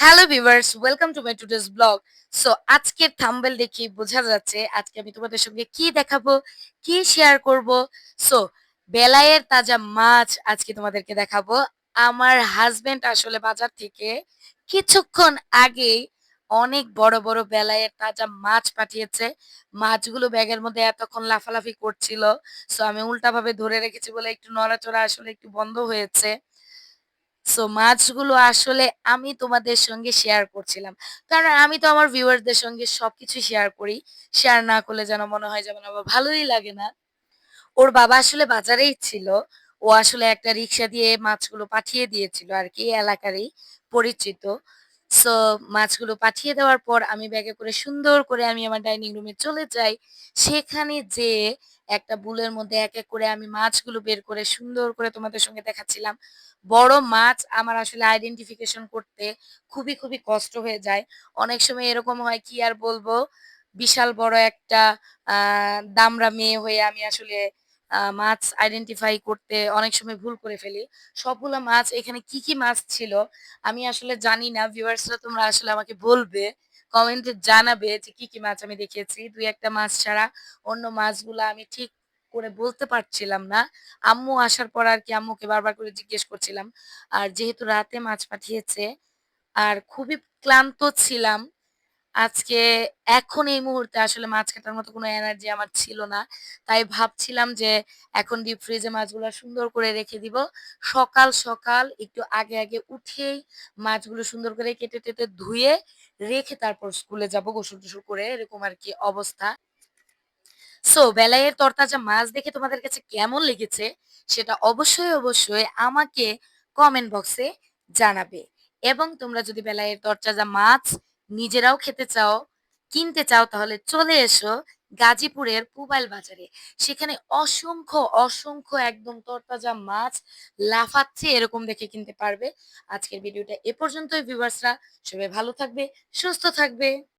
Hello viewers welcome to my today's blog so আজকের thumbnail দেখে বোঝা যাচ্ছে আজকে আমি তোমাদের সঙ্গে কি দেখাবো, কি শেয়ার করব। সো বেলায়ের তাজা মাছ আজকে তোমাদেরকে দেখাবো। আমার হাজবেন্ড আসলে বাজার থেকে কিছুক্ষণ আগেই অনেক বড় বড় বেলায়ের তাজা মাছ পাঠিয়েছে। মাছগুলো ব্যাগের মধ্যে এতক্ষণ লাফালাফি করছিল। সো আমি উল্টাভাবে ধরে রেখেছি বলে একটু নড়াচড়া আসলে একটু বন্ধ হয়েছে। সো মাছগুলো আসলে আমি তোমাদের সঙ্গে শেয়ার করছিলাম। কারণ আমি তো আমার ভিউয়ারদের সঙ্গে সবকিছু শেয়ার করি। শেয়ার না করলে যেন মনে হয় যেমন আমার ভালোই লাগে না। ওর বাবা আসলে বাজারেই ছিল। ও আসলে একটা রিক্সা দিয়ে মাছগুলো পাঠিয়ে দিয়েছিল আর কি এলাকারই পরিচিত। সো মাছগুলো পাঠিয়ে দেওয়ার পর আমি ব্যাগে করে সুন্দর করে আমি আমার ডাইনিং রুমে চলে যাই। সেখানে যেয়ে একটা বুলের মধ্যে এক, এক করে আমি মাছগুলো বের করে সুন্দর করে তোমাদের সঙ্গে দেখাচ্ছিলাম। বড় মাছ আমার আসলে আইডেন্টিফিকেশন করতে খুবই, খুবই কষ্ট হয়ে যায়। অনেক সময় এরকম হয় কি আর বলব, বিশাল বড় একটা আ দামড়া মেয়ে হয়ে আমি আসলে মাছ আইডেন্টিফাই করতে অনেক সময় ভুল করে ফেলি। সবগুলা মাছ এখানে কি, কি মাছ ছিল আমি আসলে জানি না। ভিউয়ার্সরা তোমরা আসলে আমাকে বলবে, কমেন্টে জানাবে যে কি, কি মাছ আমি দেখেছি দুই একটা মাছ ছাড়া অন্য মাছগুলা আমি ঠিক করে বলতে পারছিলাম না। আম্মু আসার পর আর কি আম্মুকে বারবার করে জিজ্ঞেস করছিলাম। আর যেহেতু রাতে মাছ পাঠিয়েছে আর খুবই ক্লান্ত ছিলাম। আজকে এখন এই মুহূর্তে আসলে মাছ কাটার মতো কোনো এনার্জি আমার ছিল না। তাই ভাবছিলাম যে এখন ডিপ ফ্রিজে মাছগুলা সুন্দর করে রেখে দিব। সকাল, সকাল একটু আগে, আগে উঠেই মাছগুলো সুন্দর করে কেটে-টেটে ধুয়ে রেখে তারপর স্কুলে যাব গোসল-টোসল করে এরকম আর কি অবস্থা। সো বেলায়ের তরতাজা মাছ দেখে তোমাদের কাছে কেমন লেগেছে সেটা অবশ্যই, অবশ্যই আমাকে কমেন্ট বক্সে জানাবে। এবং তোমরা যদি বেলায়ের তরতাজা মাছ নিজেরাও খেতে চাও, কিনতে চাও তাহলে চলে এসো গাজীপুরের পুবাইল বাজারে। সেখানে অসংখ্য, অসংখ্য একদম তরতাজা মাছ লাফাচ্ছে এরকম দেখে কিনতে পারবে। আজকের ভিডিওটা এ পর্যন্তই ভিউয়ার্সরা। সবাই ভালো থাকবে, সুস্থ থাকবে।